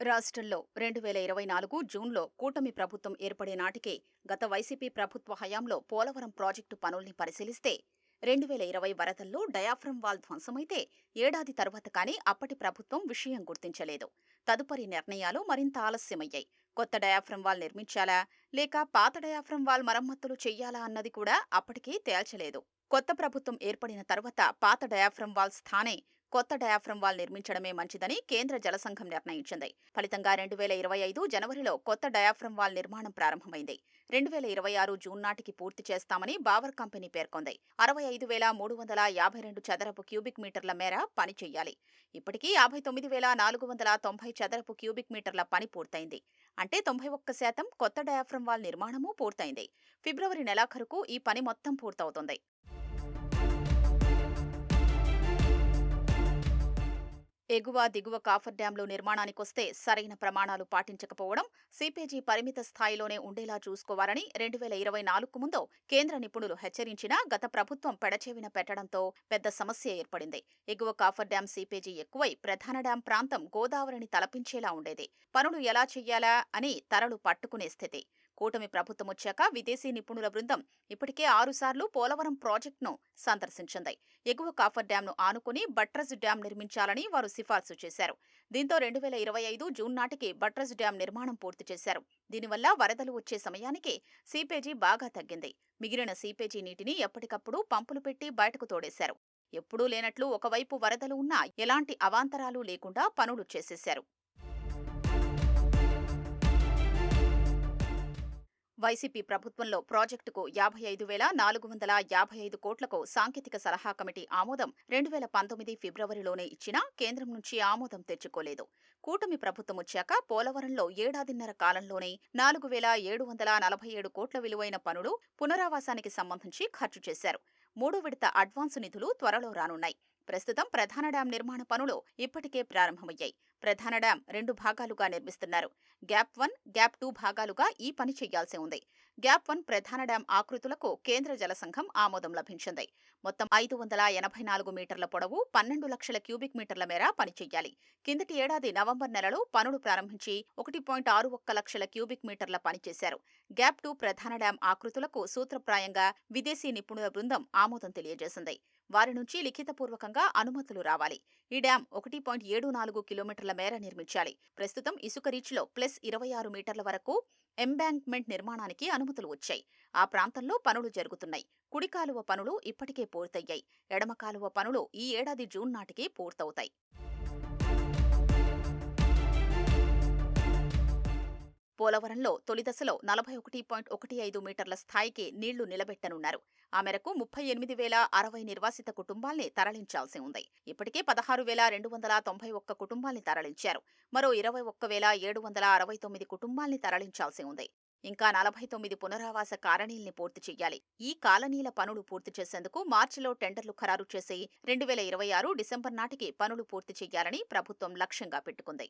రాష్ట్రంలో రెండు వేల ఇరవై నాలుగు జూన్లో కూటమి ప్రభుత్వం ఏర్పడే నాటికే గత వైసీపీ ప్రభుత్వ హయాంలో పోలవరం ప్రాజెక్టు పనుల్ని పరిశీలిస్తే రెండు వేల ఇరవై వరదల్లో డయాఫ్రమ్ వాల్ ధ్వంసమైతే ఏడాది తర్వాత కానీ అప్పటి ప్రభుత్వం విషయం గుర్తించలేదు. తదుపరి నిర్ణయాలు మరింత ఆలస్యమయ్యాయి. కొత్త డయాఫ్రమ్ వాల్ నిర్మించాలా? లేక పాత డయాఫ్రమ్ వాల్ మరమ్మతులు చెయ్యాలా అన్నది కూడా అప్పటికీ తేల్చలేదు. కొత్త ప్రభుత్వం ఏర్పడిన తర్వాత పాత డయాఫ్రమ్ వాల్ స్థానే కొత్త డయాఫ్రమ్ వాల్ నిర్మించడమే మంచిదని కేంద్ర జలసంఘం నిర్ణయించింది. ఫలితంగా రెండు వేల ఇరవై ఐదు జనవరిలో కొత్త డయాఫ్రమ్ వాల్ నిర్మాణం ప్రారంభమైంది. రెండు వేల ఇరవై ఆరు జూన్ నాటికి పూర్తి చేస్తామని బావర్ కంపెనీ పేర్కొంది. అరవై ఐదు వేల మూడు వందల యాభై రెండు చదరపు క్యూబిక్ మీటర్ల మేర పని చేయాలి ఇప్పటికీ యాభై తొమ్మిది వేల నాలుగు వందల తొంభై చదరపు క్యూబిక్ మీటర్ల పని పూర్తయింది. అంటే తొంభై ఒక్క శాతం కొత్త డయాఫ్రమ్ వాల్ నిర్మాణము పూర్తయింది. ఫిబ్రవరి నెలాఖరుకు ఈ పని మొత్తం పూర్తవుతుంది. ఎగువ దిగువ కాఫర్ డ్యాంలో నిర్మాణానికొస్తే సరైన ప్రమాణాలు పాటించకపోవడం సిపేజీ పరిమిత స్థాయిలోనే ఉండేలా చూసుకోవాలని రెండు వేల ఇరవై నాలుగు ముందు కేంద్ర నిపుణులు హెచ్చరించినా గత ప్రభుత్వం పెడచెవిన పెట్టడంతో పెద్ద సమస్య ఏర్పడింది. ఎగువ కాఫర్ డ్యాం సిపేజీ ఎక్కువై ప్రధాన డ్యాం ప్రాంతం గోదావరిని తలపించేలా ఉండేది. పనులు ఎలా చెయ్యాలా అని తరలు పట్టుకునే స్థితి. కూటమి ప్రభుత్వం వచ్చాక విదేశీ నిపుణుల బృందం ఇప్పటికే ఆరుసార్లు పోలవరం ప్రాజెక్టును సందర్శించింది. ఎగువ కాఫర్ డ్యాంను ఆనుకుని బట్రస్ డ్యాం నిర్మించాలని వారు సిఫార్సు చేశారు. దీంతో రెండు వేల ఇరవై ఐదు జూన్ నాటికి బట్రస్ డ్యాం నిర్మాణం పూర్తి చేశారు. దీనివల్ల వరదలు వచ్చే సమయానికి సీపేజీ బాగా తగ్గింది. మిగిలిన సీపేజీ నీటిని ఎప్పటికప్పుడు పంపులు పెట్టి బయటకు తోడేశారు. ఎప్పుడూ లేనట్లు ఒకవైపు వరదలు ఉన్నా ఎలాంటి అవాంతరాలు లేకుండా పనులు చేసేశారు. వైసీపీ ప్రభుత్వంలో ప్రాజెక్టుకు యాభై ఐదు వేల నాలుగు వందల యాభై ఐదు కోట్లకు సాంకేతిక సలహా కమిటీ ఆమోదం రెండు వేల పంతొమ్మిది ఫిబ్రవరిలోనే ఇచ్చినా కేంద్రం నుంచి ఆమోదం తెచ్చుకోలేదు. కూటమి ప్రభుత్వం వచ్చాక పోలవరంలో ఏడాదిన్నర కాలంలోనే నాలుగు వేల ఏడు వందల నలభై ఏడు కోట్ల విలువైన పనులు పునరావాసానికి సంబంధించి ఖర్చు చేశారు. మూడో విడత అడ్వాన్సు నిధులు త్వరలో రానున్నాయి. ప్రస్తుతం ప్రధాన డ్యాం నిర్మాణ పనులు ఇప్పటికే ప్రారంభమయ్యాయి. ప్రధాన డ్యాం రెండు భాగాలుగా నిర్మిస్తున్నారు. గ్యాప్ వన్ గ్యాప్ టూ భాగాలుగా ఈ పని చేయాల్సి ఉంది. గ్యాప్ వన్ ప్రధాన డ్యాం ఆకృతులకు కేంద్ర జలసంఘం ఆమోదం లభించింది. మొత్తం ఐదు వందల ఎనభై నాలుగు మీటర్ల పొడవు పన్నెండు లక్షల క్యూబిక్ మీటర్ల మేర పనిచేయాలి కిందటి ఏడాది నవంబర్ నెలలో పనులు ప్రారంభించి ఒకటి పాయింట్ ఆరు ఒక్క లక్షల క్యూబిక్ మీటర్ల పనిచేశారు గ్యాప్ టూ ప్రధాన డ్యాం ఆకృతులకు సూత్రప్రాయంగా విదేశీ నిపుణుల బృందం ఆమోదం తెలియజేసింది. వారి నుంచి లిఖితపూర్వకంగా అనుమతులు రావాలి. ఈ డ్యాం ఒకటి పాయింట్ ఏడు నాలుగు కిలోమీటర్ల మేర నిర్మించాలి. ప్రస్తుతం ఇసుక రీచ్లో ప్లస్ ఇరవై ఆరు మీటర్ల వరకు ఎంబాంక్మెంట్ నిర్మాణానికి అనుమతులు వచ్చాయి. ఆ ప్రాంతంలో పనులు జరుగుతున్నాయి. కుడి కాలువ పనులు ఇప్పటికే పూర్తయ్యాయి. ఎడమ కాలువ పనులు ఈ ఏడాది జూన్ నాటికి పూర్తవుతాయి. పోలవరంలో తొలి దశలో నలభై ఒకటి పాయింట్ ఒకటి ఐదు మీటర్ల స్థాయికి నీళ్ళు నిలబెట్టనున్నారు. ఆ మేరకు ముప్పై ఎనిమిది వేల అరవై నిర్వాసిత కుటుంబాల్ని తరలించాల్సి ఉంది. ఇప్పటికే పదహారు వేల రెండు వందల తొంభై ఒక్క కుటుంబాల్ని తరలించారు. మరో ఇరవై ఒక్క వేల ఏడు వందల అరవై తొమ్మిది కుటుంబాల్ని తరలించాల్సి ఉంది. ఇంకా నలభై తొమ్మిది పునరావాస కాలనీల్ని పూర్తి చేయాలి ఈ కాలనీల పనులు పూర్తి చేసేందుకు మార్చిలో టెండర్లు ఖరారు చేసి రెండు వేల ఇరవై ఆరు డిసెంబర్ నాటికి పనులు పూర్తి చేయాలని ప్రభుత్వం లక్ష్యంగా పెట్టుకుంది.